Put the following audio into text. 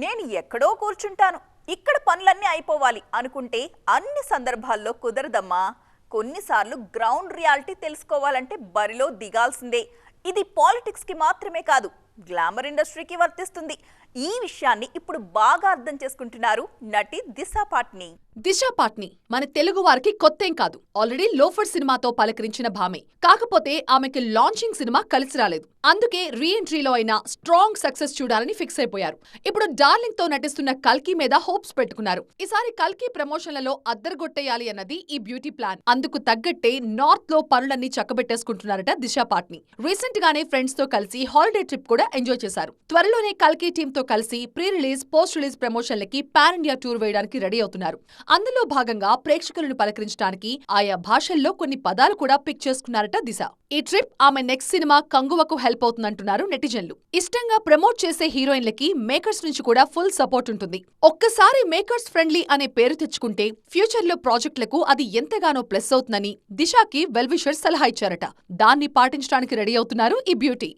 నేను ఎక్కడో కూర్చుంటాను. ఇక్కడ పనులన్నీ అయిపోవాలి అనుకుంటే అన్ని సందర్భాల్లో కుదరదమ్మా. కొన్నిసార్లు గ్రౌండ్ రియాలిటీ తెలుసుకోవాలంటే బరిలో దిగాల్సిందే. ఇది పాలిటిక్స్కి మాత్రమే కాదు గ్లామర్ ఇండస్ట్రీకి వర్తిస్తుంది. ఈ విషయాన్ని ఇప్పుడు బాగా అర్థం చేసుకుంటున్నారు నటి దిశ పాట్ని. దిశ పాట్ని మన తెలుగు వారికి కొత్తేం కాదు. ఆల్రెడీ లోఫర్ సినిమాతో పలకరించిన భామే. కాకపోతే ఆమెకి లాంచింగ్ సినిమా కలిసి రాలేదు. అందుకే రీ ఎంట్రీలో అయినా స్ట్రాంగ్ సక్సెస్ చూడాలని ఫిక్స్ అయిపోయారు. ఇప్పుడు డార్లింగ్తో నటిస్తున్న కల్కి మీద హోప్స్ పెట్టుకున్నారు. ఈసారి కల్కి ప్రమోషన్లలో అద్దరగొట్టేయాలి అన్నది ఈ బ్యూటీ ప్లాన్ అందుకు తగ్గట్టే నార్త్లో పనులన్నీ చక్కబెట్టేసుకుంటున్నారట దిశ పాట్ని. రీసెంట్ గానే ఫ్రెండ్స్తో కలిసి హాలిడే ట్రిప్ కూడా ఎంజాయ్ చేశారు. త్వరలోనే కల్కి టీమ్తో కలిసి ప్రీ రిలీజ్ పోస్ట్ రిలీజ్ ప్రమోషన్లకి పాన్ ఇండియా టూర్ వేయడానికి రెడీ అవుతున్నారు. అందులో భాగంగా ప్రేక్షకులను పలకరించడానికి ఆయా భాషల్లో కొన్ని పదాలు కూడా పిక్ చేసుకున్నారట దిశ. ఈ ట్రిప్ ఆమె నెక్స్ట్ సినిమా కంగువకు హెల్ప్ అవుతుందంటున్నారు నెటిజన్లు. ఇష్టంగా ప్రమోట్ చేసే హీరోయిన్లకి మేకర్స్ నుంచి కూడా ఫుల్ సపోర్ట్ ఉంటుంది. ఒక్కసారి మేకర్స్ ఫ్రెండ్లీ అనే పేరు తెచ్చుకుంటే ఫ్యూచర్లో ప్రాజెక్టులకు అది ఎంతగానో ప్లస్ అవుతుందని దిశాకి వెల్విషర్ సలహా ఇచ్చారట. దాన్ని పాటించడానికి రెడీ అవుతున్నారు ఈ బ్యూటీ.